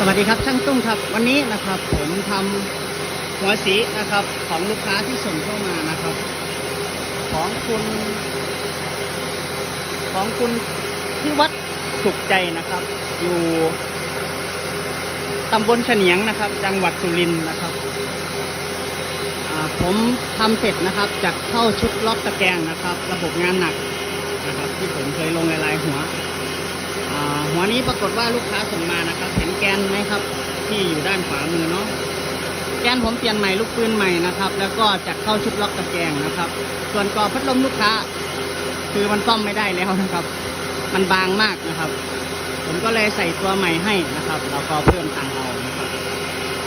สวัสดีครับช่างตุ้งครับ วันนี้นะครับผมทำหัวสีนะครับของลูกค้าที่ส่งเข้ามานะครับ ของคุณของคุณที่วัดสุขใจนะครับ อยู่ตำบลเฉนียงนะครับ จังหวัดสุรินทร์นะครับผมทำเสร็จนะครับจากเข้าชุดล็อกตะแกรงนะครับ ระบบงานหนักนะครับ ที่ผมเคยลงในลายหัว หัวนี้ปรากฏว่าลูกค้าส่งมานะครับเห็นแกนไหมครับ ที่อยู่ด้านขวามือเนาะแกนผมเปลี่ยนใหม่ลูกปืนใหม่นะครับ แล้วก็จะเข้าชุดล็อกตะแกรงนะครับ ส่วนกรอบพัดลมลูกค้า คือมันซ่อมไม่ได้แล้วนะครับ มันบางมากนะครับ ผมก็เลยใส่ตัวใหม่ให้นะครับแล้วก็เพิ่มตังเอานะครับ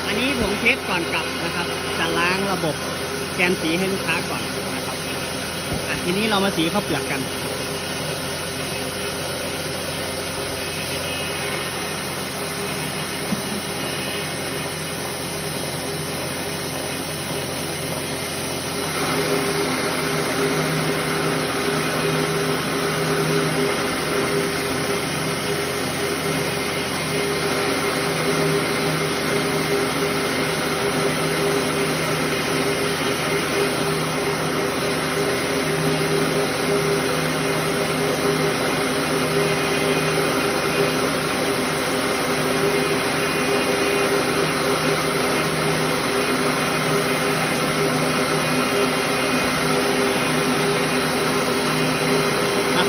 อันนี้ผมเทสก่อนกลับนะครับ จะล้างระบบแกนสีให้ลูกค้าก่อนนะครับอะทีนี้เรามาสีข้าวเปลือกกัน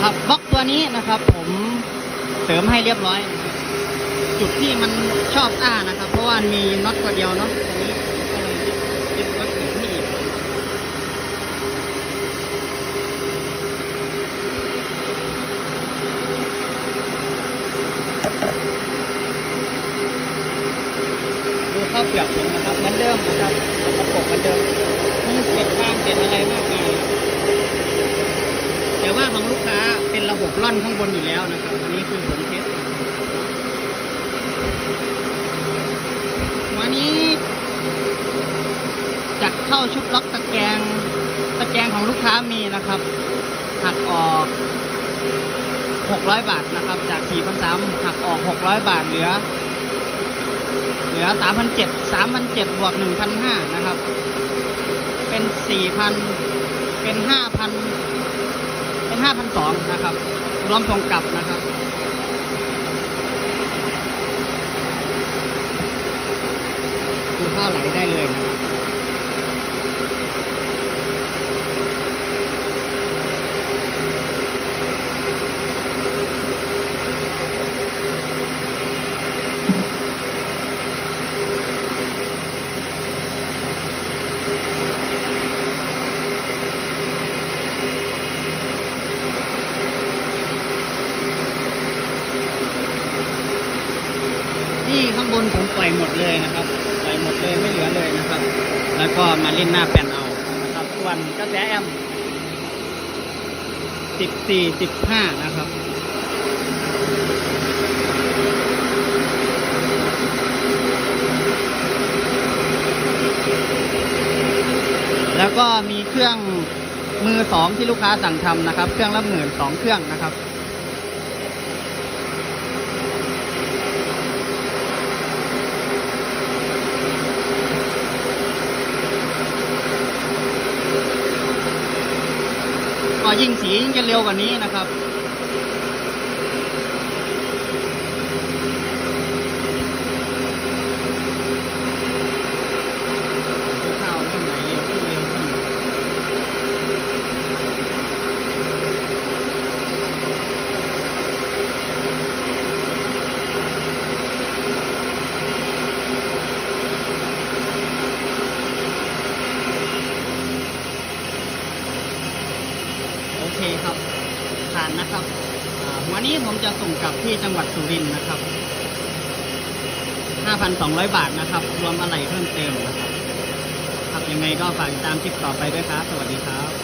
ครับบล็อกตัวนี้นะครับ ผมเสริมให้เรียบร้อย จุดที่มันชอบอ้านะครับ เพราะว่ามีน็อตตัวเดียวเนาะตรงนี้ก็เลยยึดน็อตเสริมให้อีกดูข้าวเปลือกผมนะครับเหมือนเดิมนะครับกระปกเหมือนเดิมไม่เปลี่ยนบ้างเปลี่ยอะไรมากมาย แต่ว่าของลูกค้าเป็นระบบร่อนข้างบนอยู่แล้วนะครับอันนี้คือผมเทสวันนี้จัดเข้าชุดล็อกตะแกรงตะแกรงของลูกค้ามีนะครับหักออก 600 บาทนะครับ จาก4,300หักออก 600 บาทเหลือ เหลือ 3,700 3,700บวก1,500นะครับ เป็น 4,000 เป็น 5,000เป็น ห้าพันสองนะครับรวมส่งกลับนะครับดูข้าวไหลได้เลยนะครับ นี่ข้างบนผมปล่อยหมดเลยนะครับ ปล่อยหมดเลยไม่เหลือเลยนะครับ แล้วก็มาเล่นหน้าแผ่นเอานะครับ ส่วนกระแสแอมสิบสี่สิบห้านะครับแล้วก็มีเครื่องมือสองที่ลูกค้าสั่งทำนะครับ เครื่องละหมื่นสองเครื่องนะครับ ก็ยิ่งสียิ่งจะเร็วกว่านี้นะครับ ข้าวขึ้นไหนเร็วขึ้นเร็วขึ้นโอเคครับ ผ่านนะครับวันนี้ผมจะส่งกลับที่จังหวัดสุรินทร์นะครับ 5,200 บาทนะครับ รวมอะไรเพิ่มเติมนะครับครับยังไงก็ฝากติดตามคลิปต่อไปด้วยครับ สวัสดีครับ